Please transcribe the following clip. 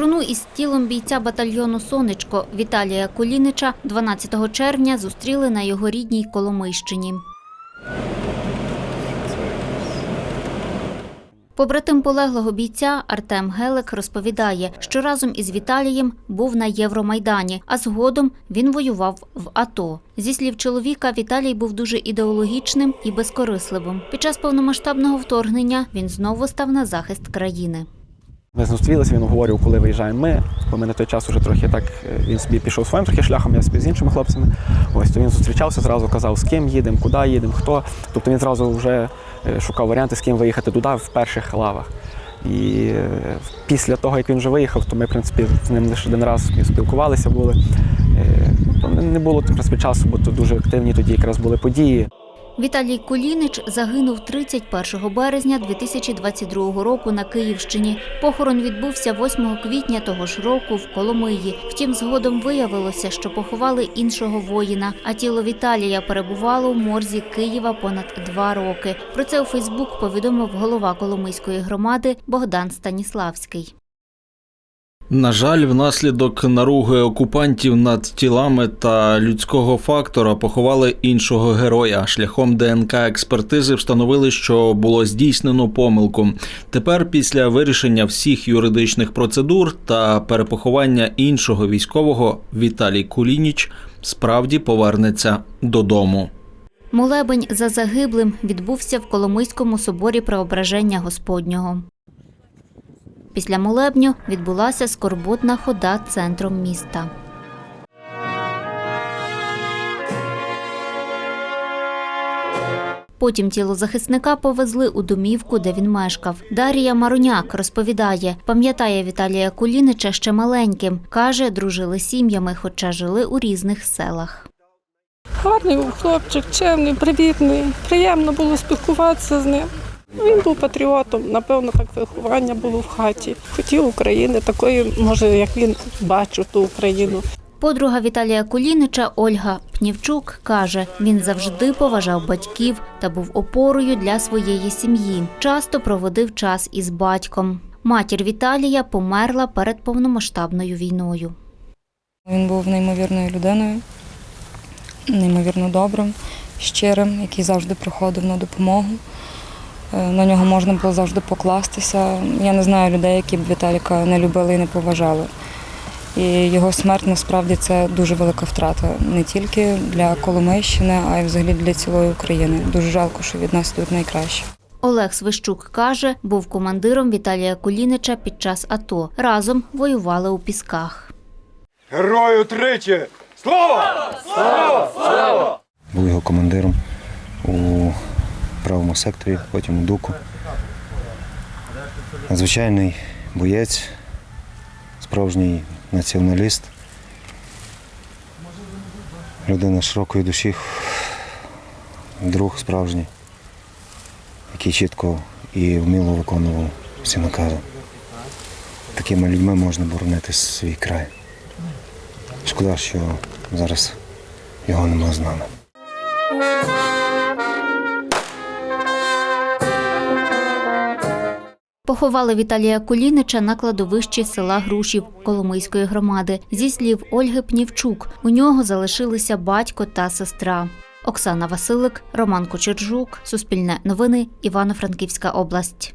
Труну із тілом бійця батальйону Сонечко Віталія Кулінича 12 червня зустріли на його рідній Коломийщині. Побратим полеглого бійця Артем Гелик розповідає, що разом із Віталієм був на Євромайдані, а згодом він воював в АТО. Зі слів чоловіка, Віталій був дуже ідеологічним і безкорисливим. Під час повномасштабного вторгнення він знову став на захист країни. Ми зустрілися, він говорив, коли виїжджаємо ми. Бо ми на той час уже трохи так е, він собі пішов своїм трохи шляхом, я собі з іншими хлопцями. Ось то він зустрічався, зразу казав, з ким їдемо, куди їдемо, хто. Тобто він зразу вже е, шукав варіанти, з ким виїхати туди в перших лавах. І е, після того, як він вже виїхав, то ми, в принципі, з ним лише один раз спілкувалися були. Ну, Не було в принципі, часу, бо то дуже активні тоді якраз були події. Віталій Кулінич загинув 31 березня 2022 року на Київщині. Похорон відбувся 8 квітня того ж року в Коломиї. Втім, згодом виявилося, що поховали іншого воїна, а тіло Віталія перебувало в морзі Києва понад два роки. Про це у Фейсбук повідомив голова Коломийської громади Богдан Станіславський. На жаль, внаслідок наруги окупантів над тілами та людського фактора поховали іншого героя. Шляхом ДНК експертизи встановили, що було здійснено помилку. Тепер, після вирішення всіх юридичних процедур та перепоховання іншого військового, Віталій Кулініч справді повернеться додому. Молебень за загиблим відбувся в Коломийському соборі Преображення Господнього. Після молебню відбулася скорботна хода центром міста. Потім тіло захисника повезли у домівку, де він мешкав. Дарія Маруняк розповідає, пам'ятає Віталія Кулінича ще маленьким. Каже, дружили сім'ями, хоча жили у різних селах. Гарний хлопчик, чемний, привітний. Приємно було спілкуватися з ним. Він був патріотом, напевно, так виховання було в хаті. Хотів України, такої, може, як він бачив ту Україну. Подруга Віталія Кулінича Ольга Пнівчук каже, він завжди поважав батьків та був опорою для своєї сім'ї. Часто проводив час із батьком. Матір Віталія померла перед повномасштабною війною. Він був неймовірною людиною, неймовірно добрим, щирим, який завжди приходив на допомогу. Е, На нього можна було завжди покластися. Я не знаю людей, які б Віталіка не любили і не поважали. І його смерть насправді це дуже велика втрата не тільки для Коломийщини, а й взагалі для цілої України. Дуже жалко, що від нас тут найкраще. Олег Свищук каже, був командиром Віталія Кулінича під час АТО. Разом воювали у Пісках. Герою тричі! Слава! Слава! був його командиром у правому секторі, потім у дуку. Надзвичайний боєць, справжній націоналіст, людина широкої душі, друг справжній, який чітко і вміло виконував всі накази. Такими людьми можна боронити свій край. Шкода, що зараз його нема з нами. Поховали Віталія Кулінича на кладовищі села Грушів Коломийської громади. Зі слів Ольги Пнівчук, у нього залишилися батько та сестра. Оксана Василик, Роман Кочержук, Суспільне новини, Івано-Франківська область.